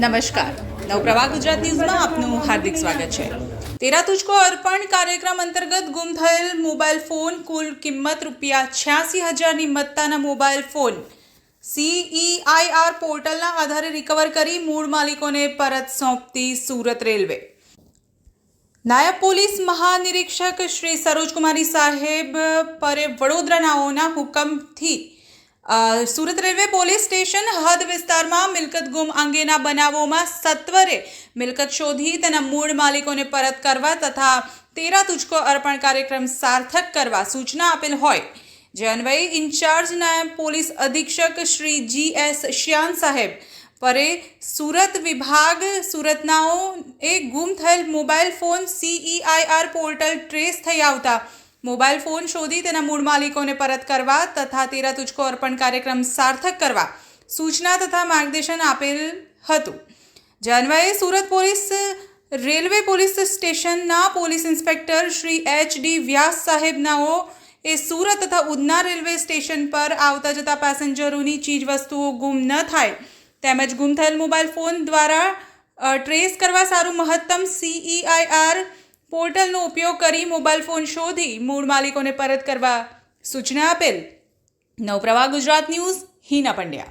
નમસ્કાર. નવપ્રવાહ ગુજરાત ન્યૂઝમાં આપનું હાર્દિક સ્વાગત છે. તેરા તુજકો અર્પણ કાર્યક્રમ અંતર્ગત ગુમ થયેલ મોબાઈલ ફોન કુલ કિંમત રૂપિયા છ્યાસી હજારની મત્તાના મોબાઈલ ફોન સીઈઆઈઆર પોર્ટલના આધારે રિકવર કરી મૂળ માલિકોને પરત સોંપતી સુરત રેલવે. નાયબ પોલીસ મહાનિરીક્ષક શ્રી સરોજકુમારી સાહેબ પરે વડોદરાનાઓના હુકમથી સુરત રેલવે પોલીસ સ્ટેશન હદ વિસ્તારમાં મિલકત ગુમ અંગેના બનાવોમાં સત્વરે મિલકત શોધી તેના મૂળ માલિકોને પરત કરવા તથા તેરા તુજકો અર્પણ કાર્યક્રમ સાર્થક કરવા સૂચના આપેલ હોય. જે અન્વયે ઇન્ચાર્જ નાયબ પોલીસ અધિક્ષક શ્રી જી એસ શ્યાન સાહેબ પરે સુરત વિભાગ સુરતનાઓ એ ગુમ થયેલ mobile phone CEIR portal trace થઈ આવતા મોબાઈલ ફોન શોધી તેના મૂળ માલિકોને પરત કરવા તથા તેરા તુચકો અર્પણ કાર્યક્રમ સાર્થક કરવા સૂચના તથા માર્ગદર્શન આપેલ હતું. જે સુરત પોલીસ, રેલવે પોલીસ સ્ટેશનના police inspector Shri H D Vyas સાહેબનાઓ એ સુરત તથા ઉધના રેલવે સ્ટેશન પર આવતા જતા પેસેન્જરોની ચીજવસ્તુઓ ગુમ ન થાય તેમજ ગુમ થયેલ મોબાઈલ ફોન દ્વારા ટ્રેસ કરવા સારું મહત્તમ સીઈઆઈઆર પોર્ટલનો ઉપયોગ કરી મોબાઈલ ફોન શોધી મૂળ માલિકોને પરત કરવા સૂચના આપેલ. નવપ્રવાહ ગુજરાત ન્યૂઝ, હિના પંડ્યા.